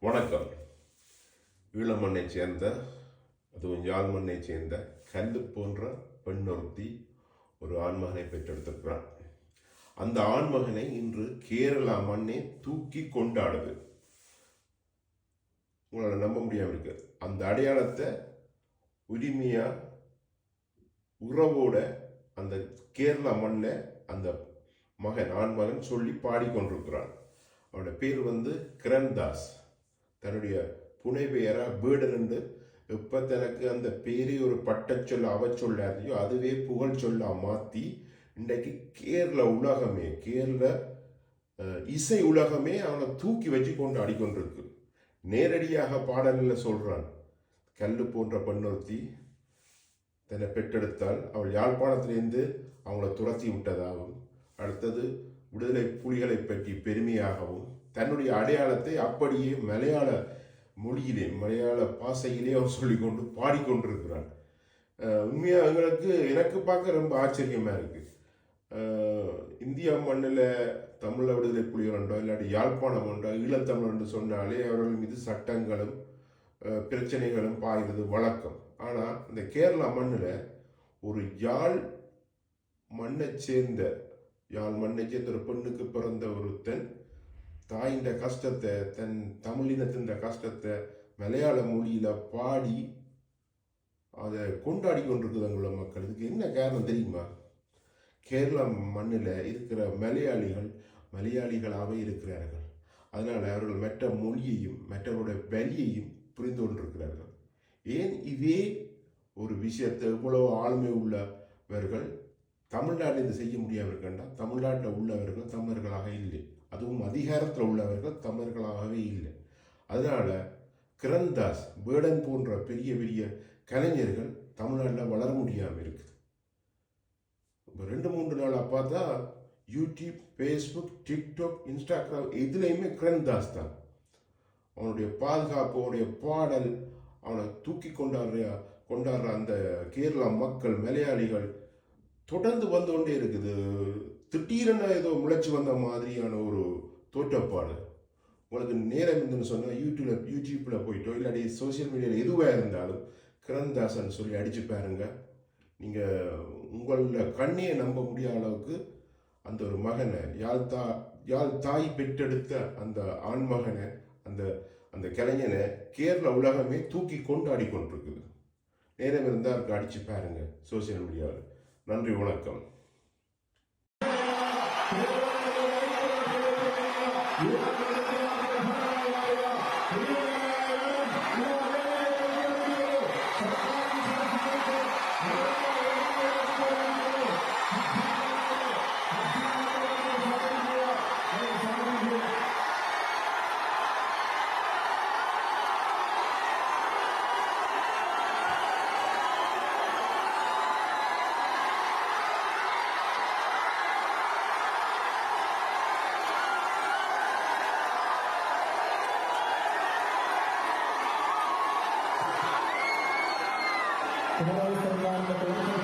வணக்கம். ஈழமண்ணை சேர்ந்த அதுவும் யாழ் மண்ணை சேர்ந்த கல்லு போன்ற பெண் ஒருத்தி ஒரு ஆண்மகனை பெற்றெடுத்திருக்கிறான். அந்த ஆண்மகனை இன்று கேரளா மண்ணே தூக்கி கொண்டாடுது. உங்களால் நம்ப முடியாமல் இருக்கு. அந்த அடையாளத்தை உரிமையாக உறவோட அந்த கேரளா மண்ணில் அந்த மகன் ஆண்மகன் சொல்லி பாடிக்கொண்டிருக்கிறான். அவனோட பேர் வந்து கிரண்தாஸ். தன்னுடைய புனை பெயராக பீடன் என்று எப்போ தனக்கு அந்த பேரே ஒரு பட்டச்சொல்ல அவச்சொல்லாதையோ அதுவே புகழ் சொல்லா மாற்றி இன்றைக்கு கேரள உலகமே கேரள இசை உலகமே அவனை தூக்கி வச்சு கொண்டு அடிக்கொண்டிருக்கு. நேரடியாக பாடலில் சொல்கிறான் கல் போன்ற பெண்ணொருத்தி தன்னை பெற்றெடுத்தால் அவள் யாழ்ப்பாணத்திலேருந்து அவங்கள துரத்தி விட்டதாகவும் அடுத்தது விடுதலை புலிகளை பற்றி பெருமையாகவும் தன்னுடைய அடையாளத்தை அப்படியே மலையாள மொழியிலே மலையாள பாசையிலே அவர் சொல்லிக்கொண்டு பாடிக்கொண்டிருக்கிறான் உண்மையாக உண்மையா எங்களுக்கு எனக்கு பார்க்க ரொம்ப ஆச்சரியமாக இருக்குது இந்தியா மண்ணில் தமிழ விடுதலை புலிகளண்டோ இல்லாட்டி யாழ்ப்பாணம் ஒன்றோ ஈழத்தமிழ் என்று சொன்னாலே அவர்கள் மீது சட்டங்களும் பிரச்சனைகளும் பாய்வது வழக்கம். ஆனால் இந்த கேரளா மண்ணில் ஒரு யாழ் மண்ணை சேர்ந்த யாழ் மண்ணை சேர்ந்த ஒரு பெண்ணுக்கு பிறந்த ஒருத்தன் தாயின் கஷ்டத்தை தன் தமிழினத்தின் கஷ்டத்தை மலையாள மொழியில் பாடி அதை கொண்டாடி கொண்டிருக்குதுங்கள மக்கள். இதுக்கு என்ன காரணம் தெரியுமா? கேரளா மண்ணில் இருக்கிற மலையாளிகள் மலையாளிகளாகவே இருக்கிறார்கள். அதனால் அவர்கள் மற்ற மொழியையும் மற்றவருடைய வலியையும் புரிந்து கொண்டிருக்கிறார்கள். ஏன் இதே ஒரு விஷயத்தை இவ்வளவு ஆளுமை உள்ளவர்கள் தமிழ்நாட்டில் இது செய்ய முடியாமல் கண்டால் தமிழ்நாட்டில் உள்ளவர்கள் தமிழர்களாக இல்லை. அதுவும் அதிகாரத்தில் உள்ளவர்கள் தமிழர்களாகவே இல்லை. அதனால் கிரந்தாஸ் பேர்டன் போன்ற பெரிய பெரிய கலைஞர்கள் தமிழ்நாட்டில் வளர முடியாமல் இருக்குது. இப்போ ரெண்டு மூன்று நாளாக பார்த்தா யூடியூப் ஃபேஸ்புக் டிக்டாக் இன்ஸ்டாகிராம் எதுலேயுமே கிரந்தாஸ் தான். அவனுடைய பாதுகாப்பு அவனுடைய பாடல் அவனை தூக்கி கொண்டாடுற கொண்டாடுற அந்த கேரளா மக்கள் மலையாளிகள் தொடர்ந்து வந்து கொண்டே இருக்குது. திடீரென ஏதோ முளைச்சி வந்த மாதிரியான ஒரு தோற்றப்பாடு. உங்களுக்கு நேரம் இருந்துன்னு சொன்னால் யூடியூப்ல யூடியூப்பில் போயிட்டோ இல்லாட்டி சோஷியல் மீடியாவில் எதுவாக இருந்தாலும் கிரண்தாசன் சொல்லி அடிச்சு பாருங்க. நீங்கள் உங்களோட கண்ணியை நம்ப முடியாத அளவுக்கு அந்த ஒரு மகனை யாழ் தா யாழ் தாய் பெற்றெடுத்த அந்த ஆண்மகனை அந்த அந்த கலைஞனை கேரள உலகமே தூக்கி கொண்டாடி கொண்டிருக்குது. நேரம் இருந்தால் அடித்து பாருங்கள் பாருங்க சோஷியல் மீடியாவில் நன்றி வணக்கம். പിണറായി സർക്കാരിന്റെ പ്രവർത്തനം